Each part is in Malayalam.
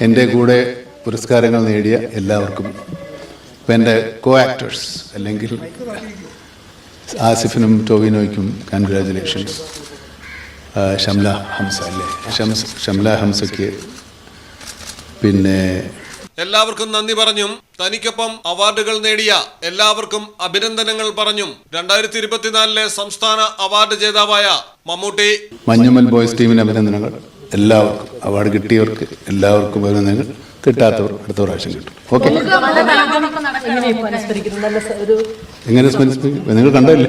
എന്റെ കൂടെ പുരസ്കാരങ്ങൾ നേടിയ എല്ലാവർക്കും ഇപ്പം എന്റെ കോ ആക്ടേഴ്സ് അല്ലെങ്കിൽ ആസിഫിനും ടോവിനോയ്ക്കും കൺഗ്രാജുലേഷൻസ് ഷംല ഹംസ അല്ലേ? ഷംസ് ഷംല ഹംസയ്ക്ക് പിന്നെ എല്ലാവർക്കും നന്ദി പറഞ്ഞും തനിക്കൊപ്പം അവാർഡുകൾ നേടിയ എല്ലാവർക്കും അഭിനന്ദനങ്ങൾ പറഞ്ഞും. രണ്ടായിരത്തി ഇരുപത്തിനാലിലെ സംസ്ഥാന അവാർഡ് ജേതാവായ മമ്മൂട്ടി. മഞ്ഞുമൽ ബോയ്സ് ടീമിന് അഭിനന്ദനങ്ങൾ. എല്ലാവർക്കും. അവാർഡ് കിട്ടിയവർക്ക് എല്ലാവർക്കും അഭിനന്ദനങ്ങൾ കിട്ടാത്തവർ അടുത്ത പ്രാവശ്യം കിട്ടും. ഓക്കെ? എങ്ങനെ നിങ്ങൾ കണ്ടല്ലേ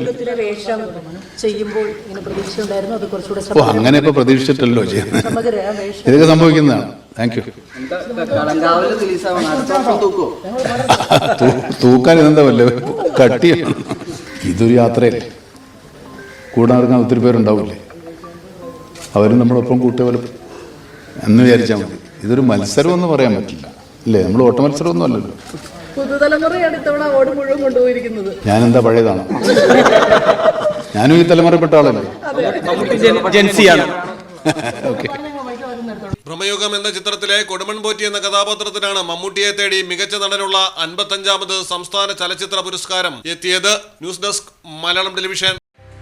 ഓ അങ്ങനെ ഇപ്പൊ പ്രതീക്ഷിച്ചിട്ടല്ലോ ചെയ്യുന്നത്. ഇതൊക്കെ സംഭവിക്കുന്നതാണ്. താങ്ക് യു തൂക്കാൻ ഇതെന്താ വല്ല കട്ടി ഇതൊരു യാത്രയല്ലേ? കൂടെ ഒത്തിരി പേരുണ്ടാവില്ലേ? അവരും നമ്മളൊപ്പം കൂട്ടിയ പോലെ എന്ന് വിചാരിച്ചാൽ മതി. ഇതൊരു മത്സരം എന്ന് പറയാൻ പറ്റില്ല. അല്ലേ നമ്മൾ ഓട്ട മത്സരമൊന്നും അല്ലല്ലോ. പുതുതലമുറയാണ് ഇത്തവണ അവാർഡ് മുഴുവൻ കൊണ്ടുപോയിരിക്കുന്നത്. ഞാനെന്താ പഴയതാണ്? ഞാനും ഈ തലമുറപ്പെട്ട ആളല്ലേ? ജെൻസിയാണ്. ഓക്കെ. ഭ്രമയുഗം എന്ന ചിത്രത്തിലെ കൊടുമൺ പോറ്റി എന്ന കഥാപാത്രത്തിനാണ് മമ്മൂട്ടിയെ തേടി മികച്ച നടനുള്ള അൻപത്തഞ്ചാമത് സംസ്ഥാന ചലച്ചിത്ര പുരസ്കാരം എത്തിയത് ന്യൂസ് ഡെസ്ക് മലയാളം ടെലിവിഷൻ.